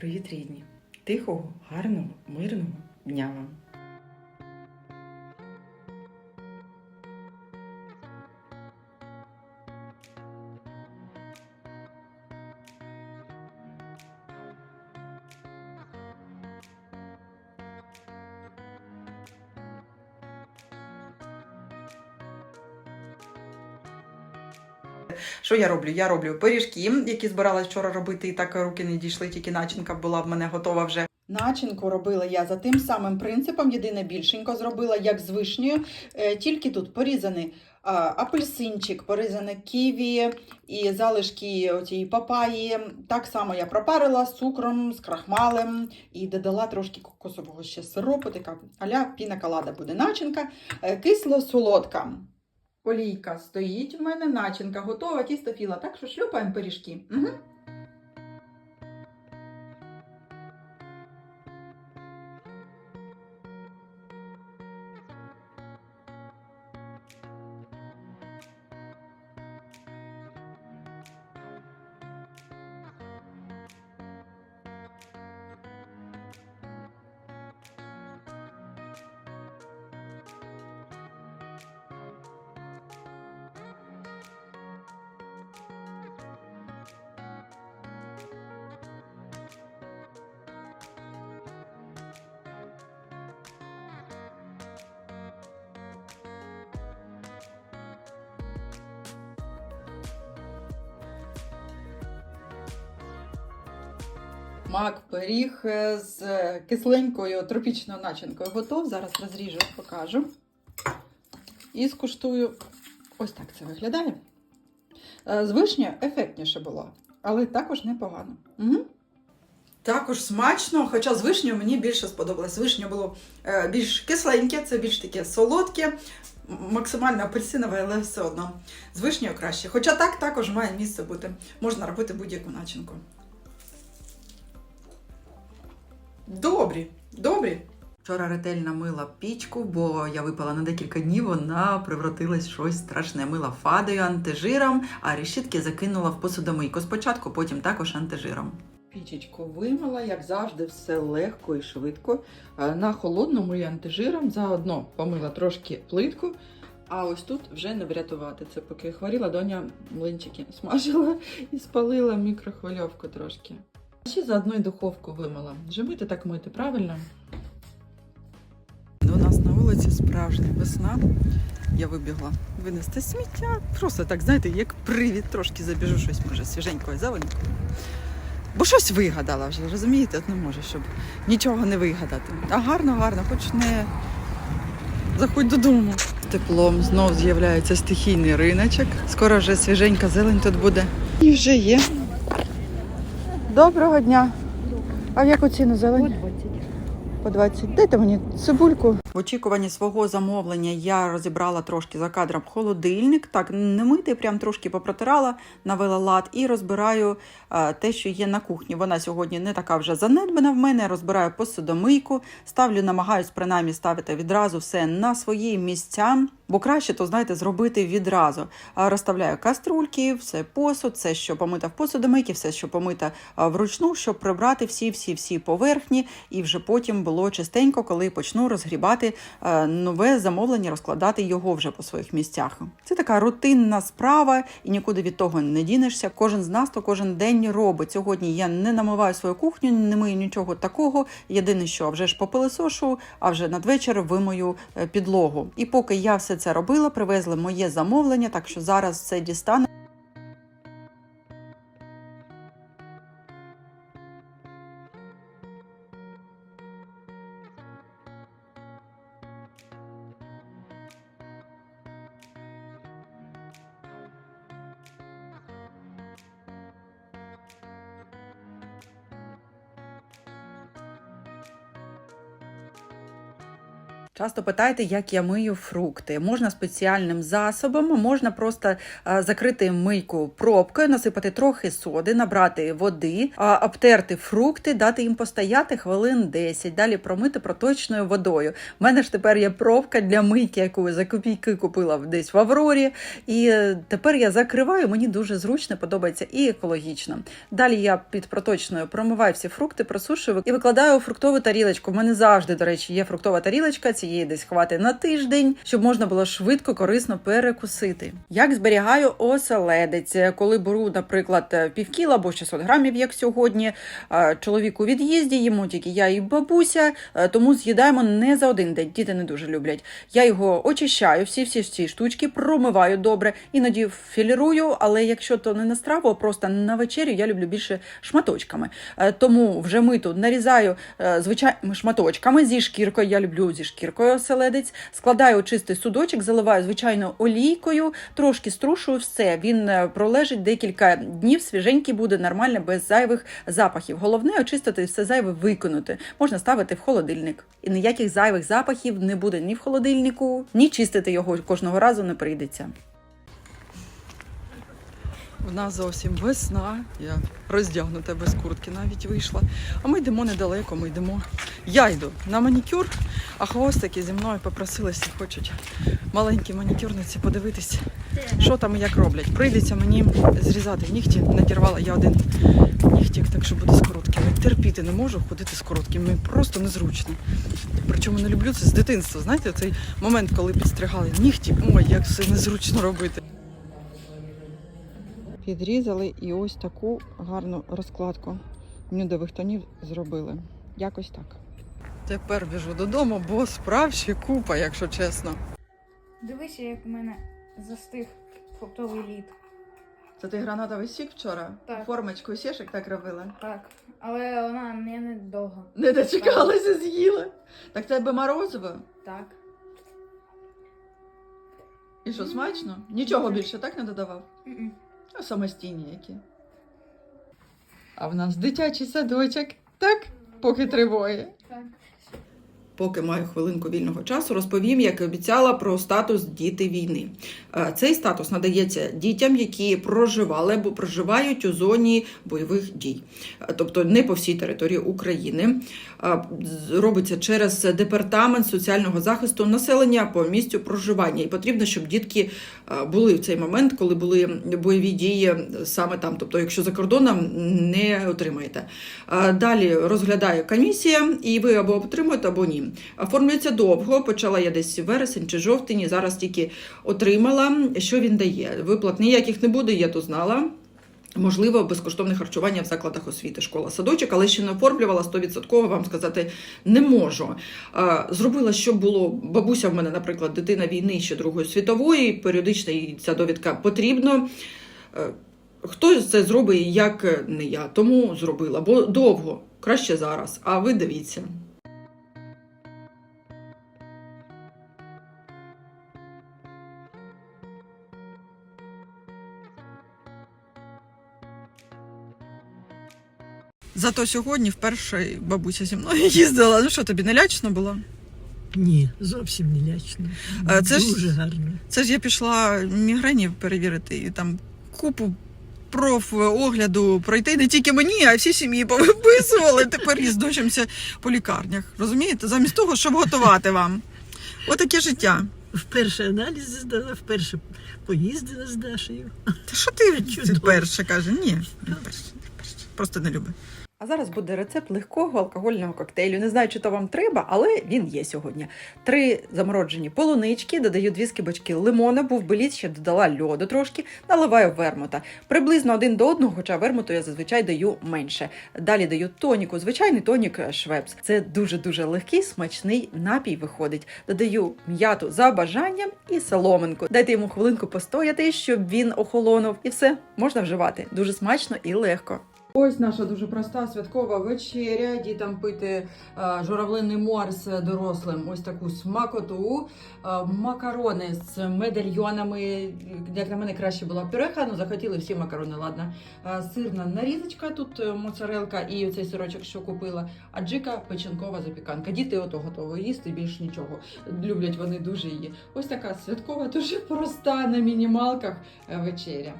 Привіт, рідні! Тихого, гарного, мирного дня вам! Що я роблю? Я роблю пиріжки, які збиралась вчора робити, і так руки не дійшли, тільки начинка була в мене готова вже. Начинку робила я за тим самим принципом, єдине більшенько зробила, як з вишнею. Е, Тільки тут порізаний апельсинчик, порізане ківі і залишки цієї папаї. Так само я пропарила з цукром, з крахмалем і додала трошки кокосового ще сиропу, така аля пінаколада буде начинка. Е, Кисло-солодка. Олійка стоїть в мене, начинка готова, тісто філа. Так що шлюпаємо пиріжки. Угу. Мак пиріг е, з кисленькою тропічною начинкою готов. Зараз розріжу, покажу. І скуштую. Ось так це виглядає. Е, З вишнею ефектніше було, але також непогано. Угу. Також смачно, хоча з вишнею мені більше сподобалось. Вишня було е, більш кисленьке, це більш таке солодке, максимально апельсинове, але все одно з вишнею краще. Хоча так також має місце бути. Можна робити будь-яку начинку. Добрі, добрі. Вчора ретельно мила пічку, бо я випала на декілька днів, вона превратилась в щось страшне. Мила фадою, антижиром, а решітки закинула в посудомийку. Спочатку, потім також антижиром. Пічечку вимила, як завжди, все легко і швидко. Е, На холодному і антижиром заодно помила трошки плитку. А ось тут вже не врятувати. Це поки хворіла, доня млинчики смажила і спалила мікрохвильовку трошки. Ще заодно й духовку вимила. Вже мити так мити, правильно? У нас на вулиці справжня весна. Я вибігла винести сміття. Просто так, знаєте, як привід, трошки забіжу щось, може, свіженького зеленького. Бо щось вигадала вже, розумієте, от не можу, щоб нічого не вигадати. А гарно, гарно, хоч не заходь додому. Теплом знов з'являється стихійний риночок. Скоро вже свіженька зелень тут буде. І вже є. Доброго дня. А в яку ціну зелень? По 20. Дайте мені цибульку. В очікуванні свого замовлення я розібрала трошки за кадром холодильник. Так, не митий, прям трошки попротирала, навела лад і розбираю е, те, що є на кухні. Вона сьогодні не така вже занедбана в мене. Розбираю посудомийку, ставлю, намагаюсь принаймні ставити відразу все на свої місця. Бо краще, то знаєте, зробити відразу. Розставляю каструльки, все посуд, все, що помита в посудомийці, все, що помита вручну, щоб прибрати всі, всі, всі поверхні, і вже потім було чистенько, коли почну розгрібати е, нове замовлення, розкладати його вже по своїх місцях. Це така рутинна справа, і нікуди від того не дінешся. Кожен з нас то кожен день робить. Сьогодні я не намиваю свою кухню, не мию нічого такого. Єдине, що вже ж попилисошу, а вже надвечір вимою е, підлогу. І поки я все це робила, привезли моє замовлення, так що зараз все дістане. Часто питаєте, як я мию фрукти. Можна спеціальним засобом, можна просто е, закрити мийку пробкою, насипати трохи соди, набрати води, обтерти фрукти, дати їм постояти хвилин 10, далі промити проточною водою. У мене ж тепер є пробка для мийки, яку я за копійки купила десь в Аврорі. І е, тепер я закриваю, мені дуже зручно, подобається і екологічно. Далі я під проточною промиваю всі фрукти, просушую і викладаю у фруктову тарілочку. У мене завжди, до речі, є фруктова тарілочка. Цієї десь хватить на тиждень, щоб можна було швидко, корисно перекусити. Як зберігаю оселедець, коли беру, наприклад, півкіла або 600 грамів, як сьогодні. е, Чоловік у від'їзді, йому тільки я і бабуся, е, тому з'їдаємо не за один день. Діти не дуже люблять. Я його очищаю, всі всі ці штучки, промиваю добре, іноді філірую, але якщо то не на страву, а просто на вечерю, я люблю більше шматочками. Е, Тому вже миту нарізаю звичайними шматочками зі шкіркою. Я люблю зі шкіркою оселедець. Складаю у чистий судочок, заливаю звичайно олійкою, трошки струшую все. Він е, пролежить декілька днів, свіженький буде нормально, без зайвих запахів. Головне очистити все зайве виконати. Можна ставити в холодильник. І ніяких зайвих запахів не буде ні в холодильнику, ні чистити його кожного разу не прийдеться. В нас зовсім весна. Я роздягнута без куртки навіть вийшла. А ми йдемо недалеко, ми йдемо. Я йду на манікюр, а хвостики зі мною попросилися, хочуть маленькі манікюрниці подивитися, що там і як роблять. Прийдеться мені зрізати нігті. Надірвала я один нігтік, так що буде з короткими. Терпіти не можу ходити з короткими. Мені просто незручно. Причому не люблю це з дитинства. Знаєте, цей момент, коли підстригали нігті, ой, як все незручно робити. Підрізали і ось таку гарну розкладку нюдових тонів зробили. Якось так. Тепер біжу додому, бо справ ще купа, якщо чесно. Дивися, як в мене застиг фруктовий лід. Це ти гранатовий сік вчора? Так. Формочку сішек так робила. Так. Але вона не недовго. Не дочекалася, з'їла. Так тебе морозиво. Так. І що, смачно? Нічого більше так не додавав? М-м. А самостійні які. А в нас дитячий садочок, так? Поки тривоє. Так. Поки маю хвилинку вільного часу, розповім, як і обіцяла про статус діти війни. Е, Цей статус надається дітям, які проживали або проживають у зоні бойових дій, Е, тобто не по всій території України. Е, Робиться через департамент соціального захисту населення по місцю проживання. І потрібно, щоб дітки були в цей момент, коли були бойові дії саме там. Тобто, якщо за кордоном не отримаєте. Далі розглядає комісія, і ви або отримуєте, або ні. Оформлюється довго. Почала я десь вересень чи жовтень, і зараз тільки отримала. Що він дає? Виплат ніяких не буде, я то знала. Можливо, безкоштовне харчування в закладах освіти, школа, садочок, але ще не оформлювала 100% вам сказати не можу. Зробила, що було бабуся в мене, наприклад, дитина війни ще Другої світової, періодично їй ця довідка потрібна. Е, Хтось це зробить, як не я, тому зробила, бо довго, краще зараз. А ви дивіться. Зато сьогодні вперше бабуся зі мною їздила. Ну що тобі не лячно було? Ні, зовсім не лячно. А це ж- Дуже гарно. Це ж я пішла мігрені перевірити і там купу профогляду пройти не тільки мені, а всі сім'ї повиписували. Тепер їздочимося по лікарнях. Розумієте? Замість того, щоб готувати вам. Отаке життя. Вперше аналізи здала, вперше поїздила з Дашею. Та що ти Чудово. перше каже? Ні, не перше. просто не любить. А зараз буде рецепт легкого алкогольного коктейлю. Не знаю, чи то вам треба, але він є сьогодні. Три замороджені полунички, додаю дві скибочки лимона, був беліт, ще додала льоду трошки, наливаю вермута. Приблизно один до одного, хоча вермуту я зазвичай даю менше. Далі даю тоніку, звичайний тонік швепс. Це дуже-дуже легкий, смачний напій виходить. Додаю м'яту за бажанням і соломинку. Дайте йому хвилинку постояти, щоб він охолонув, і все можна вживати. Дуже смачно і легко. Ось наша дуже проста святкова вечеря. Дітям пити е, журавлиний морс дорослим. Ось таку смакоту. Е, макарони з медальйонами. Як на мене краще була пюреха, ну захотіли всі макарони, ладно. Е, сирна нарізочка, тут моцарелка і оцей сирочок, що купила. А джика печінкова запіканка. Діти ото готові їсти, більш нічого. Люблять вони дуже її. Ось така святкова, дуже проста на мінімалках вечеря.